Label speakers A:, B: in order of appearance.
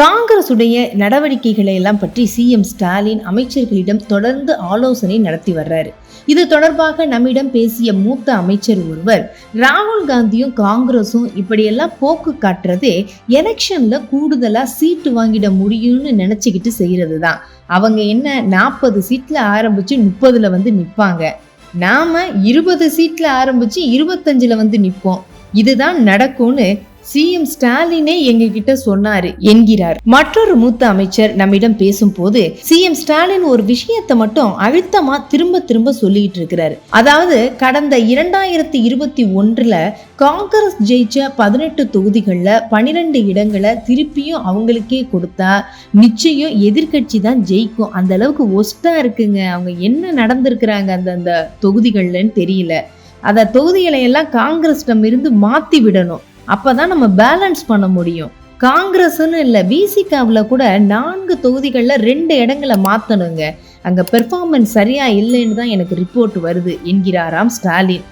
A: காங்கிரசுடைய நடவடிக்கைகளை எல்லாம் பற்றி சிஎம் ஸ்டாலின் அமைச்சர்களிடம் தொடர்ந்து ஆலோசனை நடத்தி வர்றாரு. இது தொடர்பாக நம்மிடம் பேசிய மூத்த அமைச்சர் ஒருவர் ராகுல் காந்தியும் காங்கிரஸும் இப்படியெல்லாம் போக்கு காட்டுறதே எலெக்ஷன்ல கூடுதலா சீட்டு வாங்கிட முடியும்னு நினைச்சுக்கிட்டு செய்யறது தான் அவங்க என்ன நாற்பது சீட்ல ஆரம்பிச்சு முப்பதுல வந்து நிற்பாங்க நாம இருபது சீட்ல ஆரம்பிச்சு இருபத்தஞ்சுல வந்து நிற்போம் இதுதான் நடக்கும்னு சிஎம் ஸ்டாலினே எங்க கிட்ட சொன்னாரு என்கிறார். மற்றொரு மூத்த அமைச்சர் நம்மிடம் பேசும்போது சிஎம் ஸ்டாலின் ஒரு விஷயத்தை மட்டும் அழுத்தமா திரும்ப திரும்ப சொல்லிட்டு இருக்கிறாரு. அதாவது கடந்த இரண்டாயிரத்தி இருபத்தி ஒன்றுல காங்கிரஸ் ஜெயிச்ச பதினெட்டு தொகுதிகளில் பனிரெண்டு இடங்களை திருப்பியும் அவங்களுக்கே கொடுத்தா நிச்சயம் எதிர்க்கட்சி தான் ஜெயிக்கும். அந்த அளவுக்கு ஒஸ்டா இருக்குங்க. அவங்க என்ன நடந்திருக்கிறாங்க அந்த அந்த தொகுதிகள்லன்னு தெரியல. அந்த தொகுதிகளை எல்லாம் காங்கிரஸ்டம் இருந்து மாத்தி விடணும். அப்போ தான் நம்ம பேலன்ஸ் பண்ண முடியும். காங்கிரஸ்னு இல்லை விசிகாவில் கூட நான்கு தொகுதிகளில் ரெண்டு இடங்களை மாற்றணுங்க அங்கே பெர்ஃபார்மன்ஸ் சரியாக இல்லைன்னு தான் எனக்கு ரிப்போர்ட் வருது என்கிறாராம் ஸ்டாலின்.